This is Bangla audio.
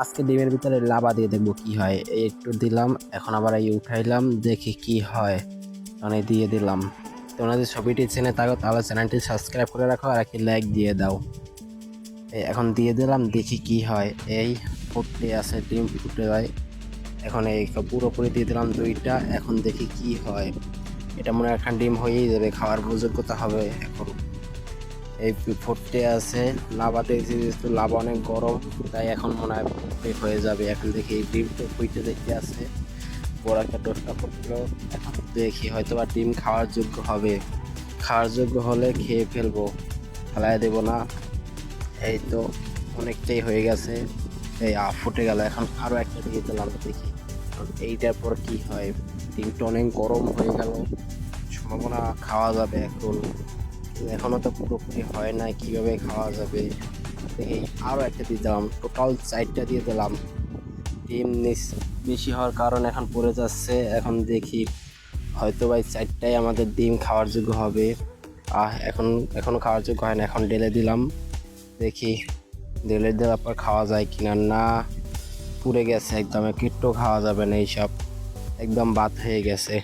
আজকে ডিমের ভিতরে লাভা দিয়ে দেখব কি হয়। একটু দিলাম, এখন আবার এই উঠাইলাম, দেখি কি হয়। মানে দিয়ে দিলাম। তোমরা যদি ছবিটি চেনে থাকো, তাহলে চ্যানেলটি সাবস্ক্রাইব করে রাখো আর একটি লাইক দিয়ে দাও। এখন দিয়ে দিলাম, দেখি কি হয়। এই ফুটতে আছে, ডিম ফুটে যায়। এখন এই পুরোপুরি দিয়ে দিলাম দুইটা, এখন দেখি কি হয়। এটা মনে হয় ডিম হয়েই যাবে, খাওয়ার উপযোগ্যতা হবে? এখন এই ফুটতে আছে। লাভা দেখছি যেহেতু লাভা অনেক গরম, তাই এখন মনে হয় হয়ে যাবে। এখন দেখি এই ডিমটা ফুটতে দেখতে আছে। বড় একটা টোস্টা ফুটলো এখন দেখি হয়তো বা ডিম খাওয়ার যোগ্য হবে। খাওয়ার যোগ্য হলে খেয়ে ফেলব। ফেলায় দেবো না। এই তো অনেকটাই হয়ে গেছে। এই ফুটে গেল। এখন আরও একটা দিয়ে দিলাম দেখি। এইটার পর কি হয়? ডিমটা অনেক গরম হয়ে গেল। সম্ভাবনা খাওয়া যাবে এখন। কিন্তু এখনও তো পুরোপুরি হয় না, কীভাবে খাওয়া যাবে? দেখি আরও একটা দিয়ে দিলাম, টোটাল চারটা দিয়ে দিলাম। ডিম বেশি হওয়ার কারণে এখন পড়ে যাচ্ছে। এখন দেখি হয়তো ভাই চারটাই আমাদের ডিম খাওয়ার যোগ্য হবে। আহ, এখন, এখনও খাওয়ার যোগ্য হয় না, এখন ডেলে দিলাম। দেখি, ঢেলে দেওয়ার পর খাওয়া যায় কিনা? না, পুড়ে গেছে একদম কিট্টো খাওয়া যাবে না এইসব। একদম বাদ হয়ে গেছে।